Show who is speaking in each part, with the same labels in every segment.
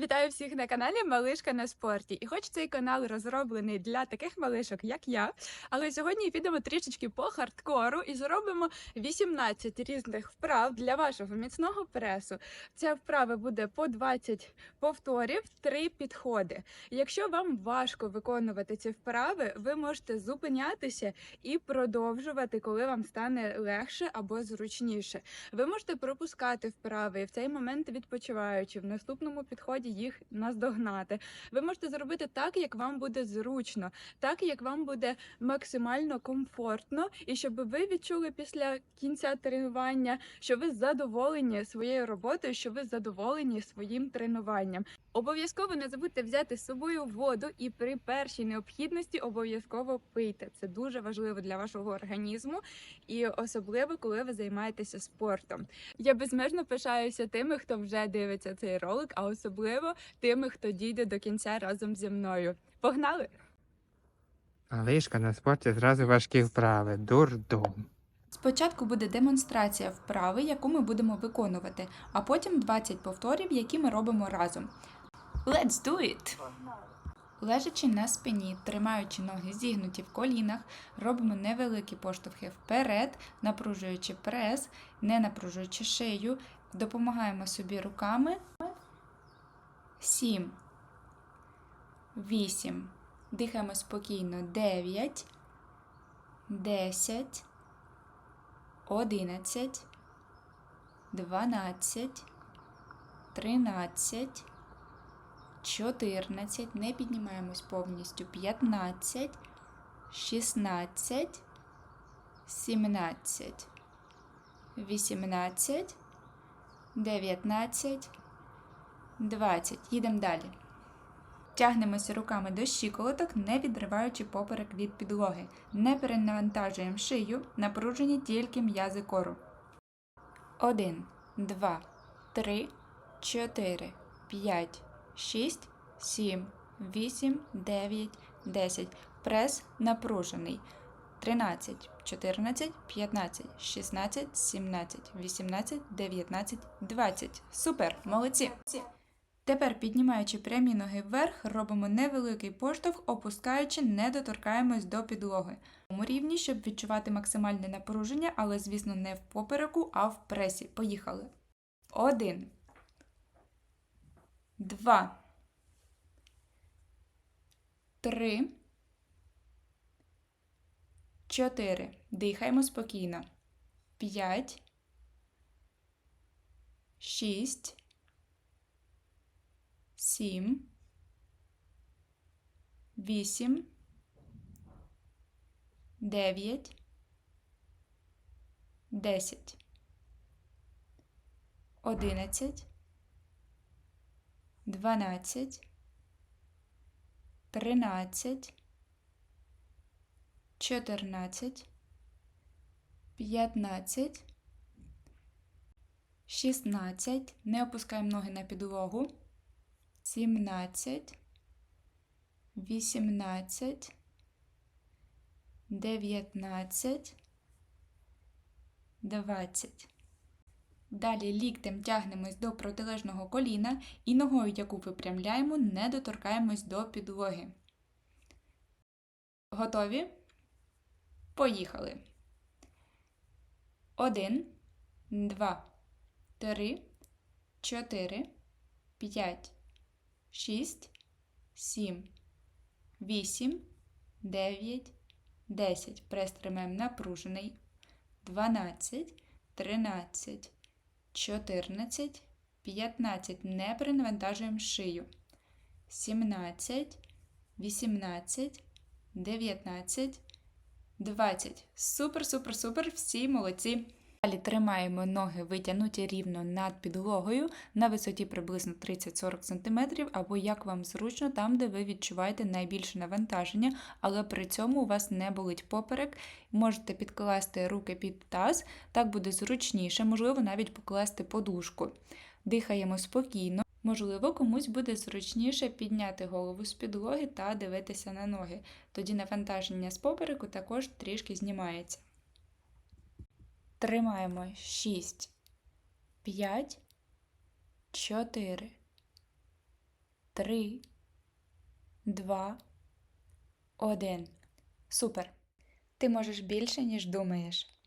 Speaker 1: Вітаю всіх на каналі Малишка на спорті. І хоч цей канал розроблений для таких малишок, як я, але сьогодні підемо трішечки по хардкору і зробимо 18 різних вправ для вашого міцного пресу. Ця вправа буде по 20 повторів, 3 підходи. Якщо вам важко виконувати ці вправи, ви можете зупинятися і продовжувати, коли вам стане легше або зручніше. Ви можете пропускати вправи і в цей момент відпочиваючи в наступному підході їх наздогнати. Ви можете зробити так, як вам буде зручно, так як вам буде максимально комфортно, і щоб ви відчули після кінця тренування, що ви задоволені своєю роботою, що ви задоволені своїм тренуванням. Обов'язково не забудьте взяти з собою воду і при першій необхідності обов'язково пийте. Це дуже важливо для вашого організму і особливо, коли ви займаєтеся спортом. Я безмежно пишаюся тими, хто вже дивиться цей ролик, а особливо тими, хто дійде до кінця разом зі мною. Погнали!
Speaker 2: Малишка на спорті зразу важкі вправи. Дурдом.
Speaker 3: Спочатку буде демонстрація вправи, яку ми будемо виконувати, а потім 20 повторів, які ми робимо разом. Let's do it! Лежачи на спині, тримаючи ноги зігнуті в колінах, робимо невеликі поштовхи вперед, напружуючи прес, не напружуючи шию, допомагаємо собі руками. 7, 8, дихаємо спокійно, 9, 10, 11, 12, 13, 14, не піднімаємось повністю, 15, 16, 17, 18, 19, 20. Їдемо далі. Тягнемося руками до щиколоток, не відриваючи поперек від підлоги. Не перенавантажуємо шию, напружені тільки м'язи кору. 1, 2, 3, 4, 5, 6, 7, 8, 9, 10. Прес напружений. 13, 14, 15, 16, 17, 18, 19, 20. Супер! Молодці! Тепер, піднімаючи прямі ноги вверх, робимо невеликий поштовх, опускаючи, не доторкаємось до підлоги. Тому рівні, щоб відчувати максимальне напруження, але, звісно, не в попереку, а в пресі. Поїхали. Один. Два. Три. Чотири. Дихаємо спокійно. П'ять. Шість сім, вісім, дев'ять, десять, одинадцять, дванадцять, тринадцять, чотирнадцять, п'ятнадцять, шістнадцять. Не опускаємо ноги на підлогу. 17, 18, 19, 20. Далі ліктем тягнемось до протилежного коліна і ногою, яку випрямляємо, не доторкаємось до підлоги. Готові? Поїхали. 1, 2, 3, 4, 5. 6, 7, 8, 9, 10. Прес тримаємо напружений. 12, 13, 14, 15. Не перенавантажуємо шию. 17, 18, 19, 20. Супер, супер, супер. Всі молодці. Далі тримаємо ноги витягнуті рівно над підлогою на висоті приблизно 30-40 см, або як вам зручно, там, де ви відчуваєте найбільше навантаження, але при цьому у вас не болить поперек. Можете підкласти руки під таз, так буде зручніше, можливо, навіть покласти подушку. Дихаємо спокійно. Можливо, комусь буде зручніше підняти голову з підлоги та дивитися на ноги. Тоді навантаження з попереку також трішки знімається. Тримаємо 6, 5, 4, три, два, один. Супер! Ти можеш більше, ніж думаєш.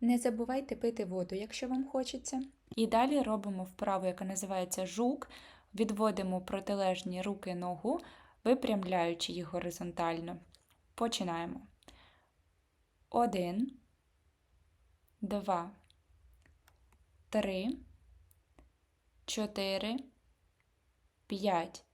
Speaker 3: Не забувайте пити воду, якщо вам хочеться. І далі робимо вправу, яка називається жук. Відводимо протилежні руки ногу, випрямляючи їх горизонтально. Починаємо. Один, два, три, чотири, п'ять.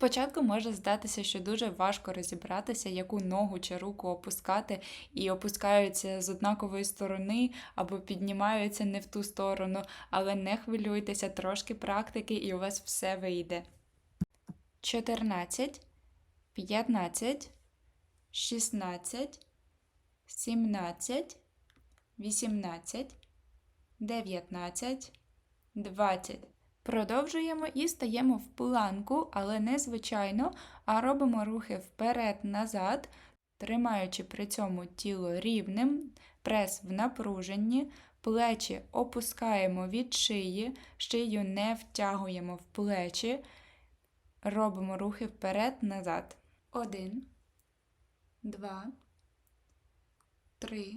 Speaker 3: Спочатку може здатися, що дуже важко розібратися, яку ногу чи руку опускати, і опускаються з однакової сторони або піднімаються не в ту сторону, але не хвилюйтеся, трошки практики, і у вас все вийде. 14, 15, 16, 17, 18, 19, 20. Продовжуємо і стаємо в планку, але не звичайно, а робимо рухи вперед-назад, тримаючи при цьому тіло рівним, прес в напруженні, плечі опускаємо від шиї, шию не втягуємо в плечі, робимо рухи вперед-назад. Один, два, три,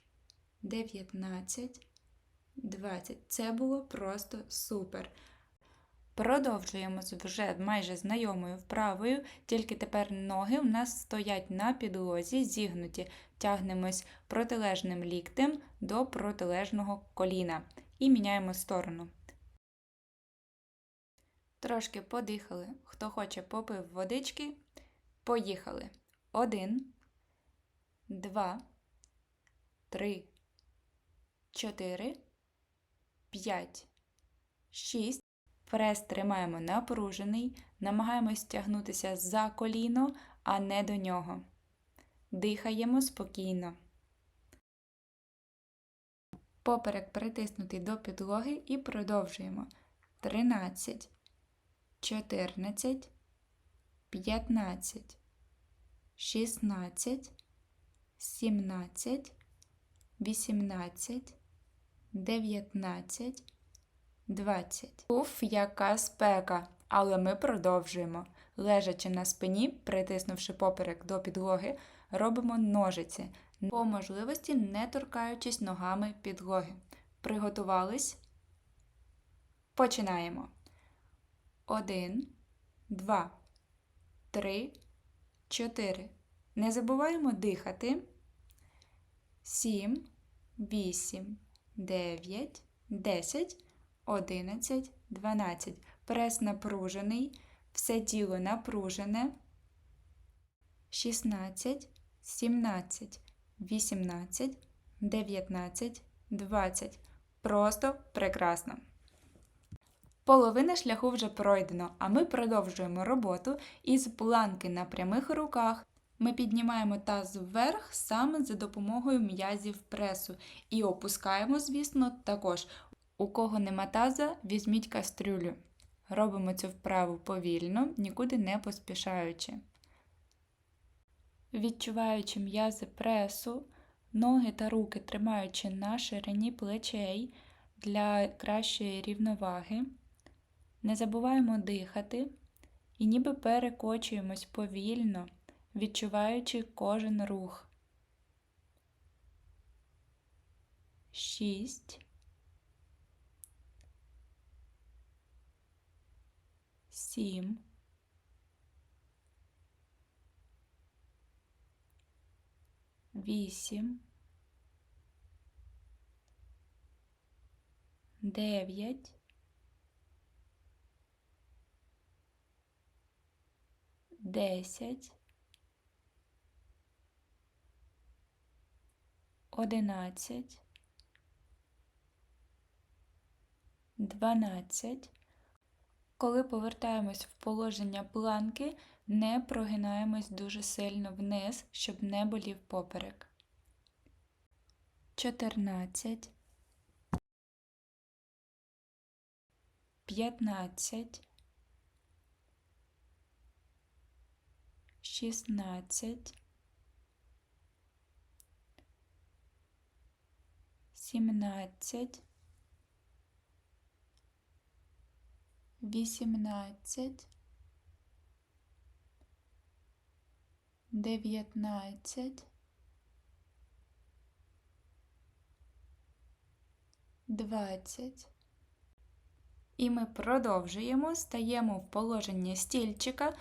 Speaker 3: дев'ятнадцять. 20. Це було просто супер. Продовжуємо з вже майже знайомою вправою, тільки тепер ноги у нас стоять на підлозі, зігнуті, тягнемось протилежним ліктем до протилежного коліна і міняємо сторону. Трошки подихали. Хто хоче, попив водички. Поїхали. Один, два, три, чотири. 5, 6. Прес тримаємо напружений, намагаємось тягнутися за коліно, а не до нього. Дихаємо спокійно. Поперек притиснутий до підлоги і продовжуємо. 13, 14, 15, 16, 17, 18, 19, 20. Уф, яка спека! Але ми продовжуємо. Лежачи на спині, притиснувши поперек до підлоги, робимо ножиці, по можливості не торкаючись ногами підлоги. Приготувались? Починаємо. Один, два, три, чотири. Не забуваємо дихати. Сім, вісім. 9, 10, 11, 12. Прес напружений, все тіло напружене. 16, 17, 18, 19, 20. Просто прекрасно. Половина шляху вже пройдено, а ми продовжуємо роботу із планки на прямих руках. Ми піднімаємо таз вверх саме за допомогою м'язів пресу і опускаємо, звісно, також. У кого нема таза, візьміть кастрюлю. Робимо цю вправу повільно, нікуди не поспішаючи. Відчуваючи м'язи пресу, ноги та руки тримаючи на ширині плечей для кращої рівноваги. Не забуваємо дихати і ніби перекочуємось повільно відчуваючи кожен рух. Шість. Сім. Вісім. Дев'ять. Десять. Одинадцять, дванадцять. Коли повертаємось в положення планки, не прогинаємось дуже сильно вниз, щоб не болів поперек. 14 15 16 17 18 19 20 І ми продовжуємо, стаємо в положення стільчика,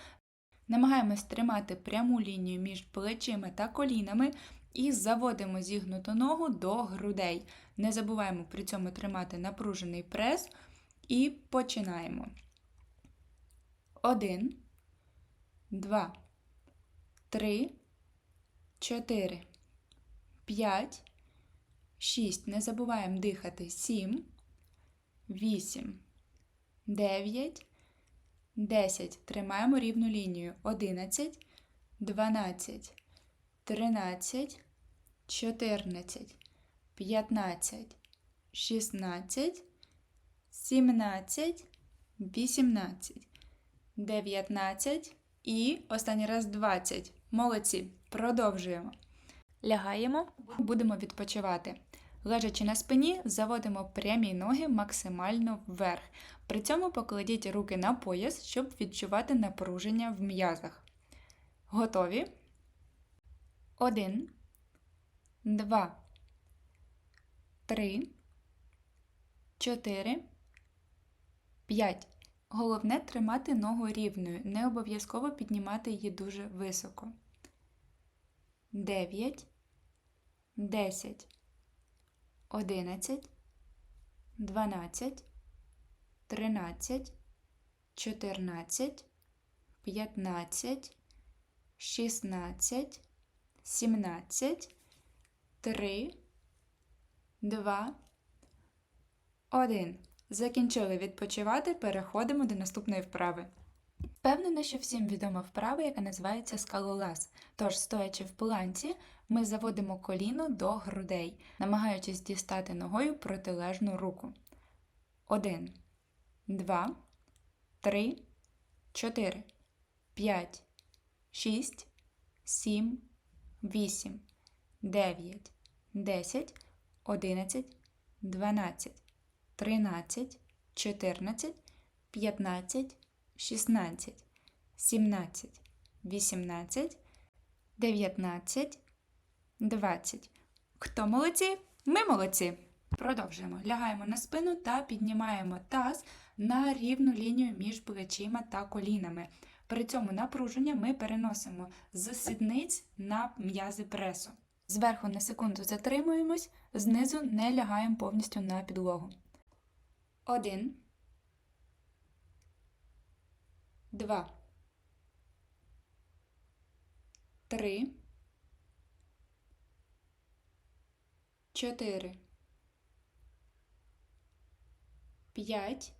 Speaker 3: намагаємось тримати пряму лінію між плечима та колінами і заводимо зігнуту ногу до грудей. Не забуваємо при цьому тримати напружений прес і починаємо. Один, два, три, чотири, п'ять, шість. Не забуваємо дихати. Сім, вісім, дев'ять, десять. Тримаємо рівну лінію. Одинадцять, дванадцять, тринадцять, чотирнадцять, п'ятнадцять, шістнадцять. 17, 18, 19 і останній раз 20. Молодці. Продовжуємо. Лягаємо, будемо відпочивати. Лежачи на спині, заводимо прямі ноги максимально вверх. При цьому покладіть руки на пояс, щоб відчувати напруження в м'язах. Готові? Один, два, три, чотири. 5. Головне тримати ногу рівною, не обов'язково піднімати її дуже високо. 9, 10, 11, 12, 13, 14, 15, 16, 17, 3, 2, 1. Закінчили відпочивати, переходимо до наступної вправи. Впевнена, що всім відома вправа, яка називається скалолаз. Тож, стоячи в планці, ми заводимо коліно до грудей, намагаючись дістати ногою протилежну руку. Один, два, три, чотири, п'ять, шість, сім, вісім, дев'ять, десять, одинадцять, дванадцять. 13, 14, 15, 16, 17, 18, 19, 20. Хто молодці? Ми молодці. Продовжуємо. Лягаємо на спину та піднімаємо таз на рівну лінію між плечима та колінами. При цьому напруження ми переносимо з сідниць на м'язи пресу. Зверху на секунду затримуємось, знизу не лягаємо повністю на підлогу. Один. Два. Три. Чотири. П'ять.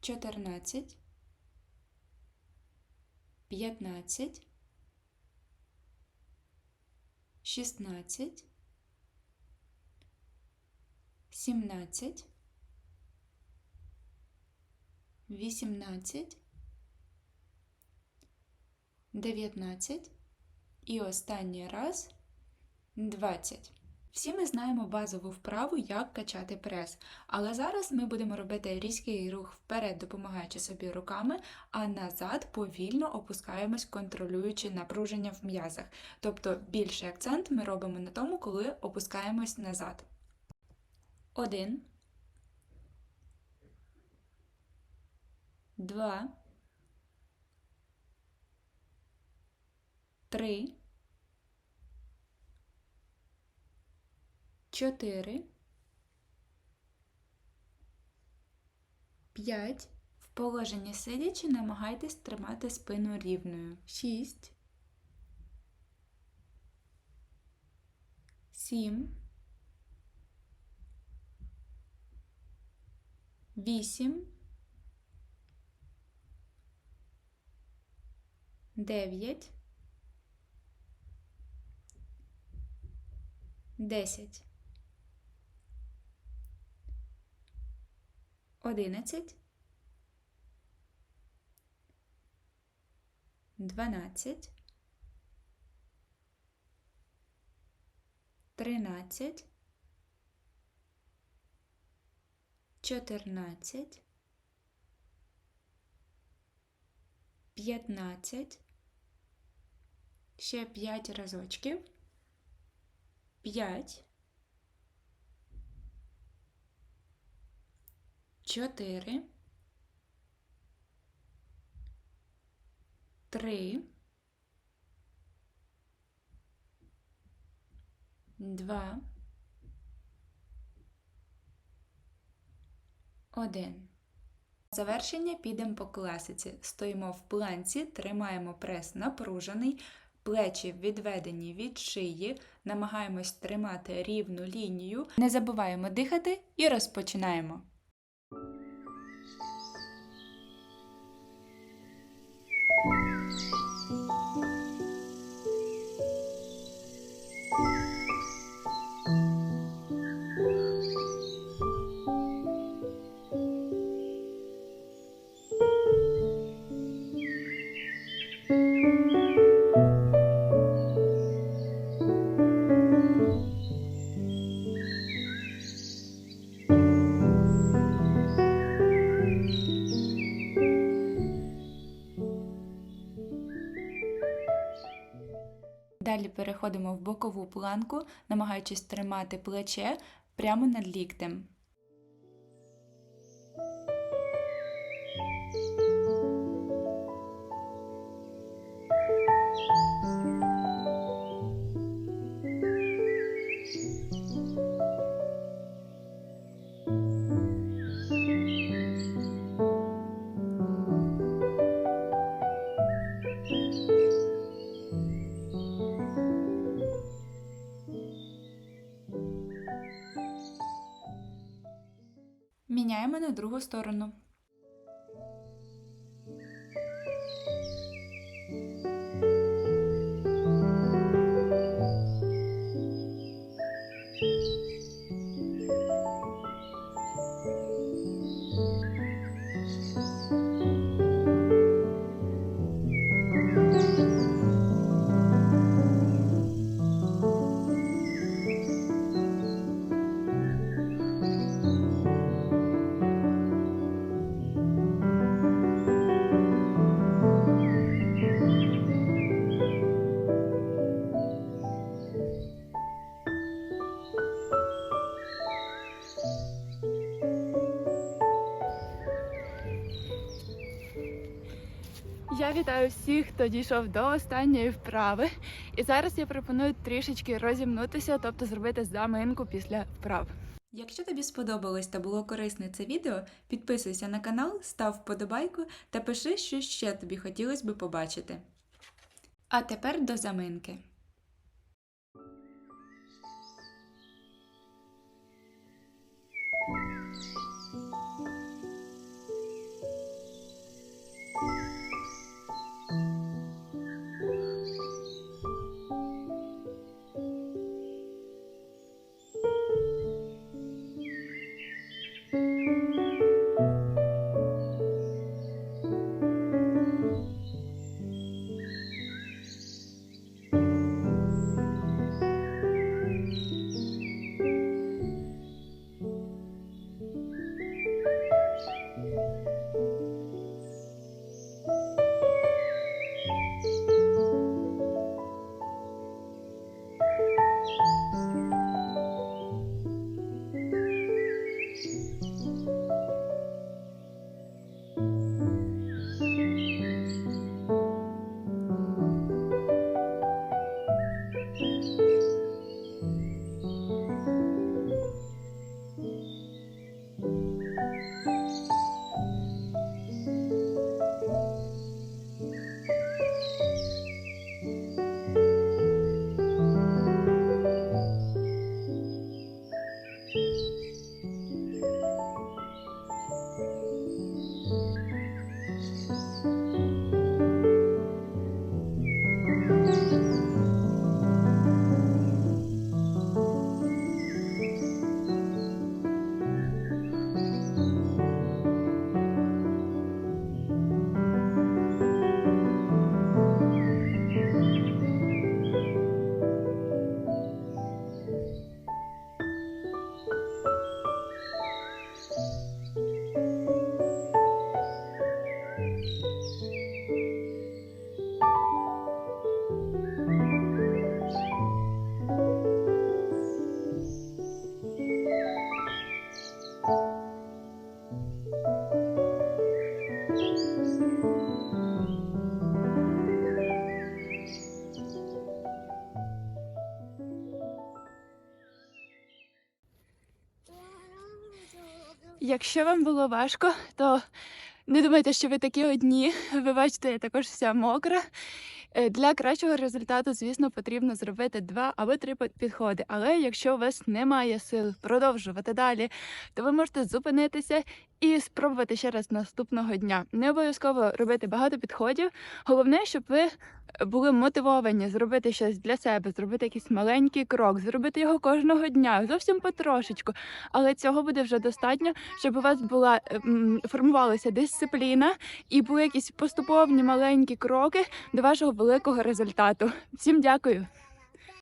Speaker 3: чотирнадцять, п'ятнадцять, шістнадцять, сімнадцять, 18, 19 і останній раз 20. Всі ми знаємо базову вправу, як качати прес. Але зараз ми будемо робити різкий рух вперед, допомагаючи собі руками, а назад повільно опускаємось, контролюючи напруження в м'язах. Тобто більший акцент ми робимо на тому, коли опускаємось назад. Один. два, три, чотири, п'ять. В положенні сидячи намагайтесь тримати спину рівною. Шість, сім, вісім, дев'ять, десять, одинадцять, дванадцять, тринадцять, чотирнадцять, п'ятнадцять, ще п'ять разочків, п'ять, чотири, три, два, один. Завершення підемо по класиці. Стоїмо в планці, тримаємо прес напружений, плечі відведені від шиї, намагаємось тримати рівну лінію. Не забуваємо дихати і розпочинаємо. Далі переходимо в бокову планку, намагаючись тримати плече прямо над ліктем. На другу сторону.
Speaker 1: Я вітаю всіх, хто дійшов до останньої вправи. І зараз я пропоную трішечки розімнутися, тобто зробити заминку після вправ.
Speaker 3: Якщо тобі сподобалось та було корисне це відео, підписуйся на канал, став вподобайку та пиши, що ще тобі хотілося би побачити. А тепер до заминки.
Speaker 1: Якщо вам було важко, то не думайте, що ви такі одні. Ви бачите, я також вся мокра. Е, Для кращого результату, звісно, потрібно зробити два або три підходи. Але якщо у вас немає сил продовжувати далі, то ви можете зупинитися і спробувати ще раз наступного дня. Не обов'язково робити багато підходів. Головне, щоб ви були мотивовані зробити щось для себе, зробити якийсь маленький крок, зробити його кожного дня, зовсім потрошечку. Але цього буде вже достатньо, щоб у вас була ем, формувалася дисципліна і були якісь поступовні маленькі кроки до вашого великого результату. Всім дякую!